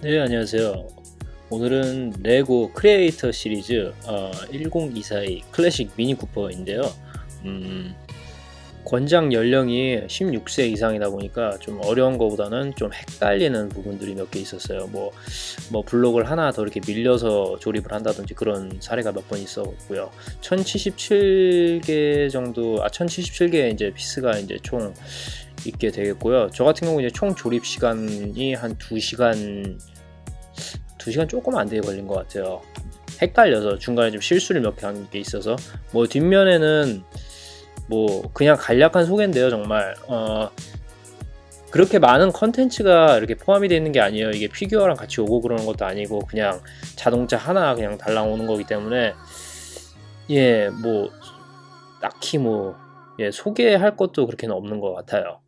네, 안녕하세요. 오늘은 레고 크리에이터 시리즈 어, 1022 클래식 미니 쿠퍼인데요. 음, 권장 연령이 16세 이상이다 보니까 좀 어려운 것보다는 좀 헷갈리는 부분들이 몇 개 있었어요. 뭐, 뭐 블록을 하나 더 이렇게 밀려서 조립을 한다든지 그런 사례가 몇 번 있었고요. 1077개 정도, 아, 1077개 이제 피스가 이제 총 있게 되겠고요. 저 같은 경우 이제 총 조립 시간이 한 2시간 2시간 조금 안 되게 걸린 것 같아요. 헷갈려서 중간에 좀 실수를 몇 개 한 게 있어서 뭐 뒷면에는 뭐 그냥 간략한 소개인데요, 정말 어 그렇게 많은 컨텐츠가 이렇게 포함이 되어 있는 게 아니에요. 이게 피규어랑 같이 오고 그러는 것도 아니고 그냥 자동차 하나 그냥 달랑 오는 거기 때문에 예, 뭐 딱히 뭐 예, 소개할 것도 그렇게는 없는 것 같아요.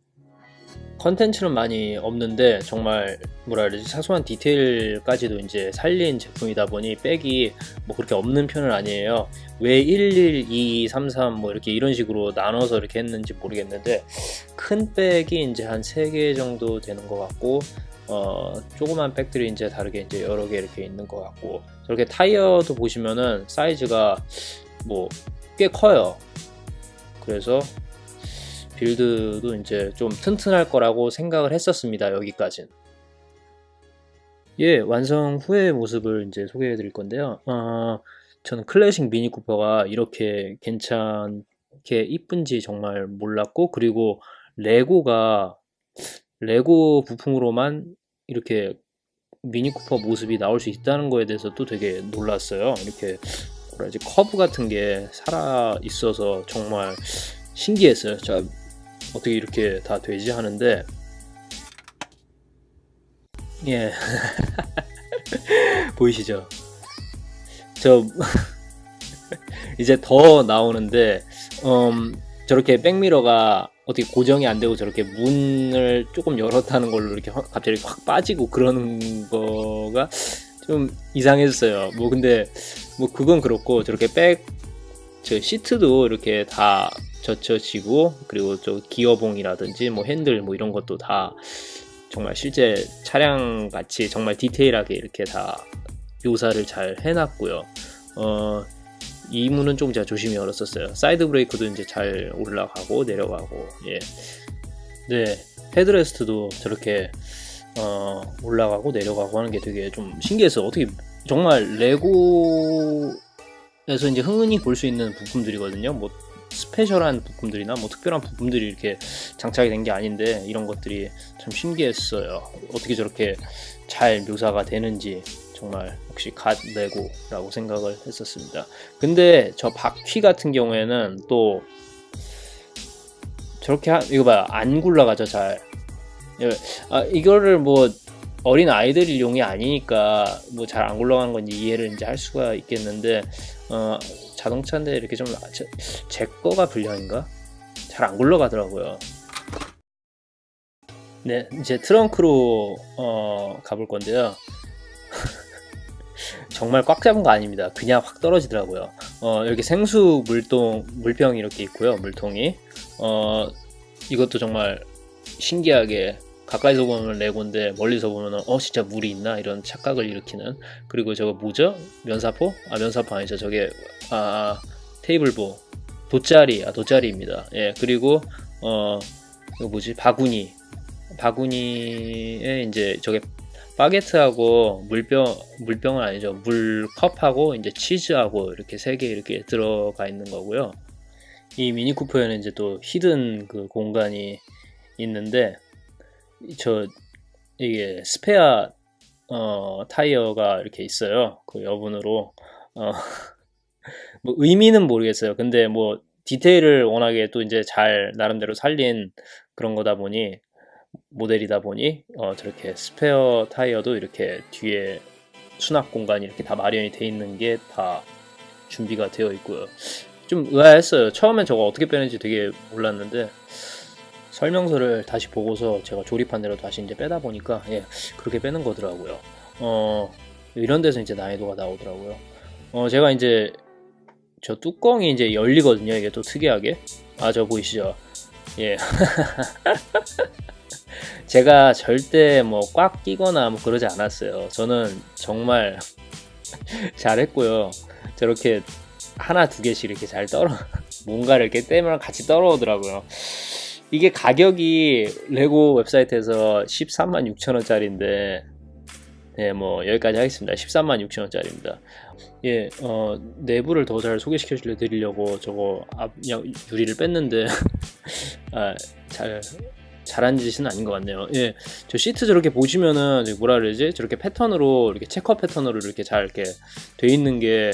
컨텐츠는 많이 없는데 정말 뭐라 그러지 사소한 디테일까지도 이제 살린 제품이다 보니 백이 뭐 그렇게 없는 편은 아니에요. 왜 11, 2, 3, 3 뭐 이렇게 이런 식으로 나눠서 이렇게 했는지 모르겠는데 큰 백이 이제 한 3개 정도 되는 것 같고 어 조그만 백들이 이제 다르게 이제 여러 개 이렇게 있는 것 같고 저렇게 타이어도 보시면은 사이즈가 뭐 꽤 커요. 그래서 빌드도 이제 좀 튼튼할 거라고 생각을 했었습니다. 여기까진. 예, 완성 후의 모습을 이제 소개해 드릴 건데요. 어, 저는 클래식 미니 쿠퍼가 이렇게 괜찮게 이쁜지 정말 몰랐고, 그리고 레고가, 레고 부품으로만 이렇게 미니 쿠퍼 모습이 나올 수 있다는 거에 대해서 또 되게 놀랐어요. 이렇게, 뭐라 지, 커브 같은 게 살아 있어서 정말 신기했어요. 자, 어떻게 이렇게 다 되지 하는데 예 보이시죠? 저 이제 더 나오는데 음, 저렇게 백미러가 어떻게 고정이 안 되고 저렇게 문을 조금 열었다는 걸로 이렇게 확, 갑자기 확 빠지고 그러는 거가 좀 이상했어요. 뭐 근데 뭐 그건 그렇고 저렇게 백 저 시트도 이렇게 다 젖혀지고 그리고 저 기어봉이라든지 뭐 핸들 뭐 이런 것도 다 정말 실제 차량 같이 정말 디테일하게 이렇게 다 묘사를 잘 해놨고요. 어, 이 문은 좀 제가 조심히 열었었어요. 사이드 브레이크도 이제 잘 올라가고 내려가고 예. 네 헤드레스트도 저렇게 어, 올라가고 내려가고 하는 게 되게 좀 신기해서 어떻게 정말 레고에서 이제 흔히 볼 수 있는 부품들이거든요. 뭐 스페셜한 부품들이나 뭐 특별한 부품들이 이렇게 장착이 된 게 아닌데 이런 것들이 참 신기했어요. 어떻게 저렇게 잘 묘사가 되는지 정말 역시 갓 레고라고 생각을 했었습니다. 근데 저 바퀴 같은 경우에는 또 저렇게 하, 이거 봐요 안 굴러가죠 잘. 아, 이거를 뭐 어린 아이들용이 아니니까 뭐 잘 안 굴러가는 건지 이해를 이제 할 수가 있겠는데 어, 자동차인데 이렇게 좀 제 거가 불량인가? 잘 안 굴러가더라고요. 네, 이제 트렁크로 어, 가볼 건데요. 정말 꽉 잡은 거 아닙니다. 그냥 확 떨어지더라고요. 어, 여기 생수 물통 물병이 이렇게 있고요. 물통이 어, 이것도 정말 신기하게 가까이서 보면 레고인데 멀리서 보면 어 진짜 물이 있나? 이런 착각을 일으키는. 그리고 저거 뭐죠? 면사포? 아 면사포 아니죠. 저게 아 테이블보. 돗자리. 아 돗자리입니다. 예 그리고 어 이거 뭐지? 바구니. 바구니에 이제 저게 바게트하고 물병 물병은 아니죠. 물컵하고 이제 치즈하고 이렇게 세 개 이렇게 들어가 있는 거고요. 이 미니 쿠퍼에는 이제 또 히든 그 공간이 있는데 저 이게 스페어 어, 타이어가 이렇게 있어요. 그 여분으로 어, 뭐 의미는 모르겠어요. 근데 뭐 디테일을 워낙에 또 이제 잘 나름대로 살린 그런 거다 보니 모델이다 보니 어, 저렇게 스페어 타이어도 이렇게 뒤에 수납 공간이 이렇게 다 마련이 돼 있는 게 다 준비가 되어 있고요. 좀 의아했어요. 처음엔 저거 어떻게 빼는지 되게 몰랐는데 설명서를 다시 보고서 제가 조립한 대로 다시 이제 빼다 보니까 예 그렇게 빼는 거더라고요. 어 이런 데서 이제 난이도가 나오더라고요. 어 제가 이제 저 뚜껑이 이제 열리거든요. 이게 또 특이하게 아 저 보이시죠? 예 제가 절대 뭐 꽉 끼거나 뭐 그러지 않았어요. 저는 정말 잘했고요. 저렇게 하나 두 개씩 이렇게 잘 떨어 뭔가를 이렇게 떼면 같이 떨어오더라고요. 이게 가격이 레고 웹사이트에서 13만 6천 원짜리인데 네, 뭐 여기까지 하겠습니다. 13만 6천 원짜리입니다. 예, 어, 내부를 더 잘 소개시켜 드리려고 저거 앞 야, 유리를 뺐는데 아, 잘 잘한 짓은 아닌 것 같네요. 예, 저 시트 저렇게 보시면은 뭐라 그러지? 저렇게 패턴으로 이렇게 체커 패턴으로 이렇게 잘 이렇게 돼 있는 게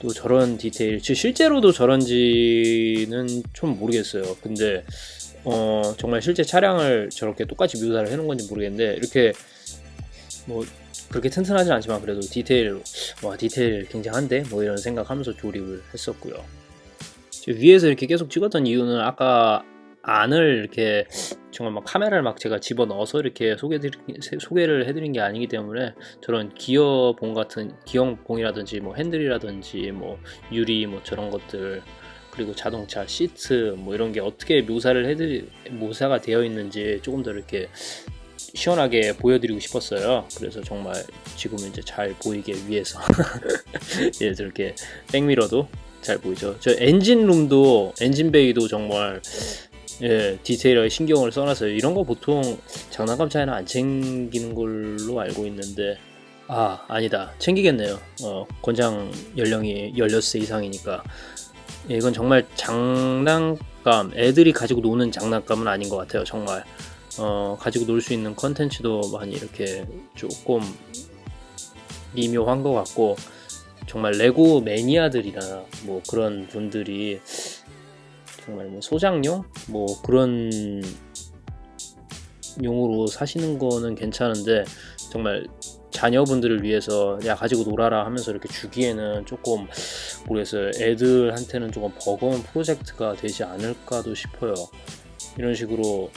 또 저런 디테일, 즉 실제로도 저런지는 좀 모르겠어요. 근데 어 정말 실제 차량을 저렇게 똑같이 묘사를 해놓은 건지 모르겠는데 이렇게 뭐 그렇게 튼튼하진 않지만 그래도 디테일 와 디테일 굉장한데 뭐 이런 생각하면서 조립을 했었고요. 저 위에서 이렇게 계속 찍었던 이유는 아까 안을 이렇게 정말 막 카메라를 막 제가 집어 넣어서 이렇게 소개 소개를 해드린 게 아니기 때문에 저런 기어봉 같은 기어봉이라든지 뭐 핸들이라든지 뭐 유리 뭐 저런 것들 그리고 자동차 시트 뭐 이런 게 어떻게 묘사를 해드 묘사가 되어 있는지 조금 더 이렇게 시원하게 보여드리고 싶었어요. 그래서 정말 지금 이제 잘 보이게 위해서 예 저렇게 백미러도 잘 보이죠. 저 엔진룸도 엔진베이도 정말 예, 디테일하게 신경을 써놨어요. 이런 거 보통 장난감 차에는 안 챙기는 걸로 알고 있는데, 아, 아니다. 챙기겠네요. 어, 권장 연령이 16세 이상이니까. 예, 이건 정말 장난감, 애들이 가지고 노는 장난감은 아닌 것 같아요. 정말. 어, 가지고 놀 수 있는 컨텐츠도 많이 이렇게 조금 미묘한 것 같고, 정말 레고 매니아들이나 뭐 그런 분들이 정말 뭐 소장용? 뭐 그런 용으로 사시는 거는 괜찮은데 정말 자녀분들을 위해서 야 가지고 놀아라 하면서 이렇게 주기에는 조금 모르겠어요? 애들한테는 조금 버거운 프로젝트가 되지 않을까도 싶어요. 이런 식으로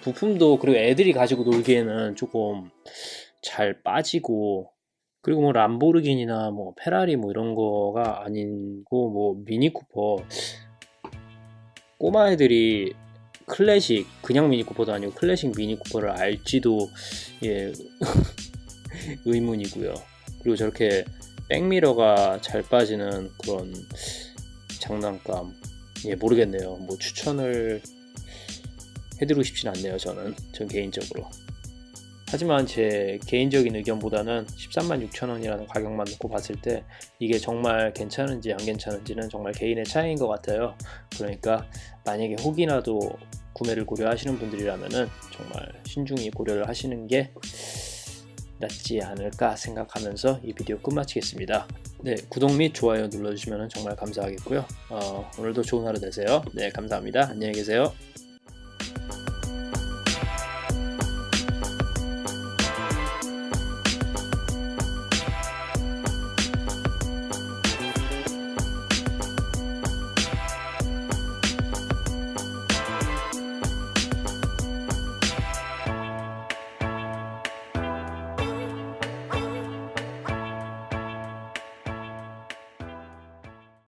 부품도 그리고 애들이 가지고 놀기에는 조금 잘 빠지고 그리고 뭐 람보르기니나 뭐 페라리 뭐 이런 거가 아니고 뭐 미니쿠퍼 꼬마애들이 클래식 그냥 미니쿠퍼도 아니고 클래식 미니쿠퍼를 알지도 예 의문이고요. 그리고 저렇게 백미러가 잘 빠지는 그런 장난감 예 모르겠네요. 뭐 추천을 해드리고 싶진 않네요. 저는 전 개인적으로. 하지만 제 개인적인 의견보다는 13만 6천 원이라는 가격만 놓고 봤을 때 이게 정말 괜찮은지 안 괜찮은지는 정말 개인의 차이인 것 같아요. 그러니까 만약에 혹이나도 구매를 고려하시는 분들이라면은 정말 신중히 고려를 하시는 게 낫지 않을까 생각하면서 이 비디오 끝마치겠습니다. 네, 구독 및 좋아요 눌러주시면 정말 감사하겠고요. 어, 오늘도 좋은 하루 되세요. 네, 감사합니다. 안녕히 계세요.